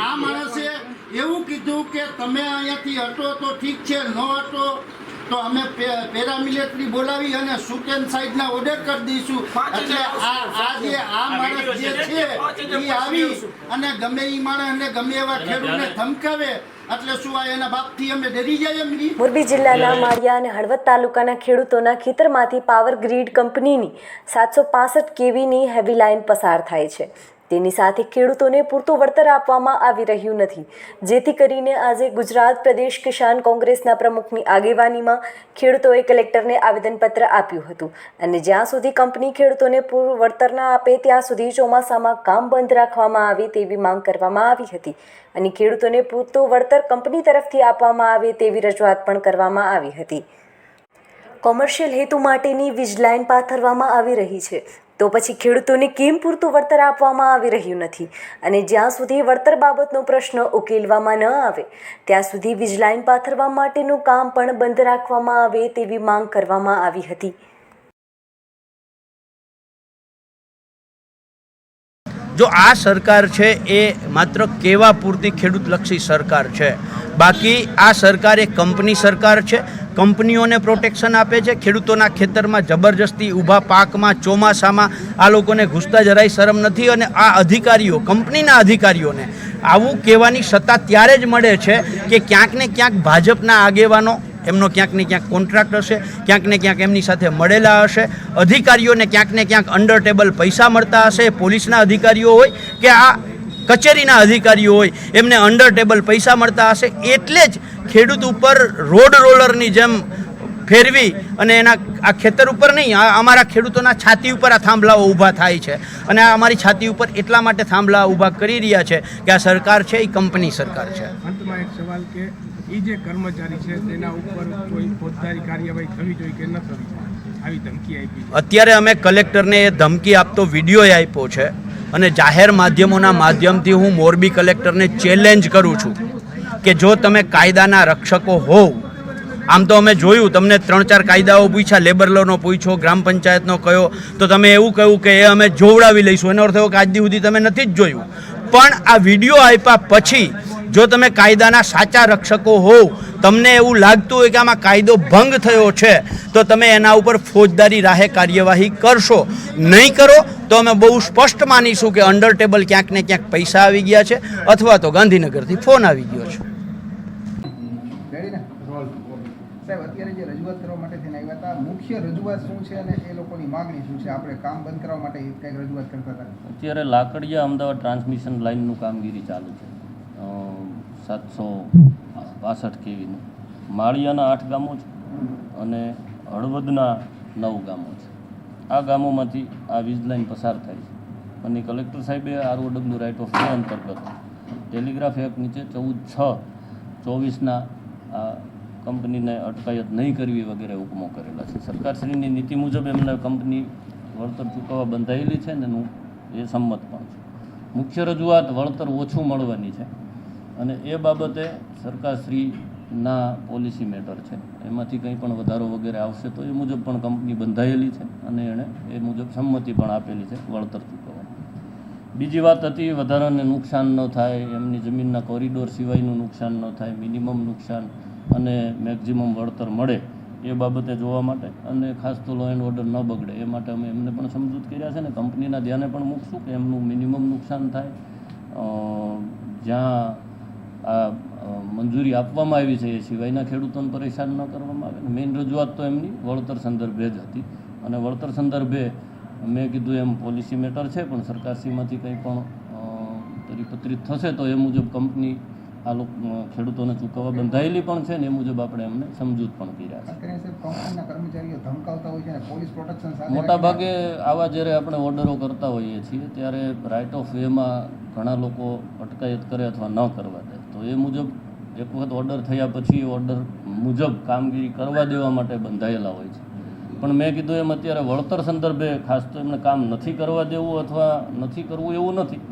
આ માણસે એવું કીધું કે તમે અહીંયાથી હટો તો ઠીક છે ન હટો તો અમે પેરામિલિટરી બોલાવી અને શૂટ એન્ડ સાઈડના ઓર્ડર કરી દઈશું. એટલે આ આ જે આ માણસ જે છે એ આવી અને ગમે એ માણસને ગમે એવા ખેડૂતને ધમકાવે એટલે શું આ એના બાપથી અમે ડરી જાય એમની મોરબી જિલ્લાના માળિયા અને હળવદ તાલુકાના ખેડૂતોના ખેતરમાંથી પાવર ગ્રીડ કંપનીની સાતસો પાસઠ કેવીની હેવી લાઇન પસાર થાય છે. તેની સાથે ખેડૂતોને પૂરતું વળતર આપવામાં આવી રહ્યું નથી. જેથી કરીને આજે ગુજરાત પ્રદેશ કિસાન કોંગ્રેસના પ્રમુખની આગેવાનીમાં ખેડૂતોએ કલેક્ટરને આવેદનપત્ર આપ્યું હતું અને જ્યાં સુધી કંપની ખેડૂતોને પૂરું વળતર ના આપે, ત્યાં સુધી ચોમાસામાં કામ બંધ રાખવામાં આવે તેવી માંગ કરવામાં આવી હતી અને ખેડૂતોને પૂરતું વળતર કંપની તરફથી આપવામાં આવે તેવી રજૂઆત પણ કરવામાં આવી હતી. કોમર્શિયલ હેતુ માટેની વીજ લાઇન પાથરવામાં આવી રહી છે. તો પછી ખેડૂતોને કેમ પૂરતું વળતર આપવામાં આવી રહ્યું નથી? અને જ્યાં સુધી વળતર બાબતનો પ્રશ્ન ઉકેલવામાં ન આવે, ત્યાં સુધી વીજ લાઇન પાથરવા માટેનું કામ પણ બંધ રાખવામાં આવે તેવી માંગ કરવામાં આવી હતી. જો આ સરકાર છે, એ માત્ર કેવા પૂરતી ખેડૂતલક્ષી સરકાર છે? બાકી આ સરકાર એ કંપની સરકાર છે કંપનીઓને પ્રોટેક્શન આપે છે. ખેડૂતોના ખેતરમાં જબરજસ્તી ઊભા પાકમાં, ચોમાસામાં આ લોકોને ઘૂસતા જરાય શરમ નથી અને આ અધિકારીઓ, કંપનીના અધિકારીઓને આવું કહેવાની સત્તા ત્યારે જ મળે છે કે ક્યાંક ને ક્યાંક ભાજપના આગેવાનો, એમનો ક્યાંક ને ક્યાંક કોન્ટ્રાક્ટ હશે, ક્યાંક ને ક્યાંક એમની સાથે મળેલા હશે. અધિકારીઓને ક્યાંક ને ક્યાંક અંડર ટેબલ પૈસા મળતા હશે. પોલીસના અધિકારીઓ હોય કે આ કચેરીના અધિકારીઓ હોય એમને અંડર ટેબલ પૈસા મળતા હશે એટલે જ ખેડૂત ઉપર રોડ રોલરની જેમ ફેરવી અને એના આ ખેતર ઉપર નહીં આ અમારા ખેડૂતોના છાતી ઉપર આ થાંભલાઓ ઊભા થાય છે. અને આ અમારી છાતી ઉપર એટલા માટે થાંભલા ઊભા કરી રહ્યા છે કે આ સરકાર છે એ કંપની સરકાર છે. અંતમાં એક સવાલ કે એ જે કર્મચારી છે તેના ઉપર કોઈ ફોજદારી કાર્યવાહી થવી જોઈએ કે ન થવી આવી ધમકી આપી અત્યારે અમે કલેક્ટરને એ ધમકી આપતો વીડિયો આપ્યો છે. અને જાહેર માધ્યમોના માધ્યમથી હું મોરબી કલેક્ટરને ચેલેન્જ કરું છું કે જો તમે કાયદાના રક્ષકો હોવ, આમ તો અમે જોયું, તમને ત્રણ ચાર કાયદાઓ પૂછ્યા લેબર લોનો પૂછ્યો, ગ્રામ પંચાયતનો કયો, તો તમે એવું કહ્યું કે એ અમે જોવડાવી લઈશું. એનો અર્થ એવો કે આજ સુધી તમે નથી જ જોયું. પણ આ વીડિયો આપ્યા પછી, જો તમે કાયદાના સાચા રક્ષકો હોવ તમને એવું લાગતું હોય કે આમાં કાયદો ભંગ થયો છે તો તમે એના ઉપર ફોજદારી રાહે કાર્યવાહી કરશો. નહીં કરો તો અમે બહુ સ્પષ્ટ માનીશું કે અંડર ટેબલ ક્યાંક ને ક્યાંક પૈસા આવી ગયા છે અથવા તો ગાંધીનગરથી ફોન આવી ગયો છે. સાહેબ અત્યારે જે રજૂઆત કરવા માટે થઈને આવ્યા હતા મુખ્ય રજૂઆત શું છે અને એ લોકોની માગણી શું છે? આપણે કામ બંધ કરવા માટે કંઈક રજૂઆત કરતા હતા. અત્યારે લાકડિયા અમદાવાદ ટ્રાન્સમિશન લાઇનનું કામગીરી ચાલુ છે. સાતસો બાસઠ કેવીનું? માળિયાના આઠ ગામો છે અને હળવદના નવ ગામો છે. આ ગામોમાંથી આ વીજ લાઇન પસાર થાય છે. અને કલેક્ટર સાહેબે R O W right of way અંતર્ગત ટેલિગ્રાફ એક્ટ નીચે ચૌદ છ ચોવીસના આ કંપનીને અટકાયત નહીં કરવી વગેરે હુકમો કરેલા છે. સરકારશ્રીની નીતિ મુજબ એમને કંપની વળતર ચૂકવવા બંધાયેલી છે ને હું એ સંમત પણ છું. મુખ્ય રજૂઆત વળતર ઓછું મળવાની છે. અને એ બાબતે સરકારશ્રીના પોલિસી મેટર છે. એમાંથી કંઈ પણ વધારો વગેરે આવશે તો એ મુજબ પણ કંપની બંધાયેલી છે અને એણે એ મુજબ સંમતિ પણ આપેલી છે વળતર ચૂકવવાની બીજી વાત હતી, વધારાને નુકસાન ન થાય, એમની જમીનના કોરિડોર સિવાયનું નુકસાન ન થાય, મિનિમમ નુકસાન અને મેક્ઝિમમ વળતર મળે એ બાબતે જોવા માટે અને ખાસ તો લો એન્ડ ઓર્ડર ન બગડે એ માટે અમે એમને પણ સમજૂત કર્યા છે ને કંપનીના ધ્યાને પણ મૂકશું કે એમનું મિનિમમ નુકસાન થાય. જ્યાં આ મંજૂરી આપવામાં આવી છે એ સિવાયના ખેડૂતોને પરેશાન ન કરવામાં આવે. મેઇન રજૂઆત તો એમની વળતર સંદર્ભે જ હતી. અને વળતર સંદર્ભે મેં કીધું એમ પોલિસી મેટર છે પણ સરકારશ્રીમાંથી કંઈ પણ પરિપત્રિત થશે તો એ મુજબ કંપની આ લોકો ખેડૂતોને ચૂકવવા બંધાયેલી પણ છે ને એ મુજબ આપણે એમને સમજૂત પણ કર્યા છે. ખાસ કરીને સાહેબ કંપનીના કર્મચારીઓ ધમકાવતા હોય છે અને પોલીસ પ્રોટેક્શન સાથે મોટા ભાગે આવા જ્યારે આપણે ઓર્ડરો કરતા હોઈએ છીએ ત્યારે રાઇટ ઓફ વેમાં ઘણા લોકો અટકાયત કરે અથવા ન કરવા દે. તો એ મુજબ એક વખત ઓર્ડર થયા પછી ઓર્ડર મુજબ કામગીરી કરવા દેવા માટે બંધાયેલા હોય છે. પણ મેં કીધું એમ અત્યારે વળતર સંદર્ભે ખાસ તો એમને કામ નથી કરવા દેવું અથવા નથી કરવું એવું નથી,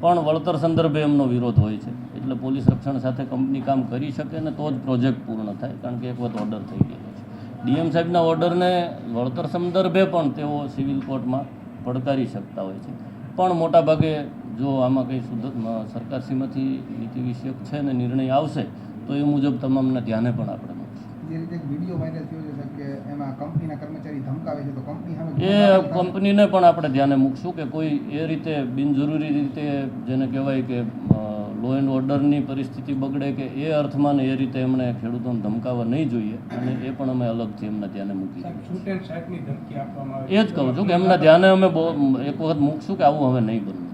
પણ વળતર સંદર્ભે એમનો વિરોધ હોય છે. એટલે પોલીસ રક્ષણ સાથે કંપની કામ કરી શકે ને તો જ પ્રોજેક્ટ પૂર્ણ થાય, કારણ કે એક વખત ઓર્ડર થઈ ગયેલો છે. ડીએમ સાહેબના ઓર્ડરને વળતર સંદર્ભે પણ તેઓ સિવિલ કોર્ટમાં પડકારી શકતા હોય છે. પણ મોટાભાગે જો આમાં કંઈ સુધ સરકારશ્રીમાંથી નીતિ વિષયક છે ને નિર્ણય આવશે તો એ મુજબ તમામના ધ્યાને પણ આપણે મૂકીશું જે રીતે વીડિયો વાયરલ થયો છે કે એમાં કંપનીના કર્મચારી ધમકાવે છે તો કંપની એ કંપનીને પણ આપણે ધ્યાને મૂકશું કે કોઈ એ રીતે બિનજરૂરી રીતે જેને કહેવાય કે લો એન્ડ ઓર્ડરની પરિસ્થિતિ બગડે કે એ અર્થમાં ને એ રીતે એમણે ખેડૂતોને ધમકાવવા નહીં જોઈએ અને એ પણ અમે અલગથી એમના ધ્યાને મૂકી એ જ કહું છું કે એમના ધ્યાને અમે બહુ એક વખત મૂકશું કે આવું હવે નહીં બનવું.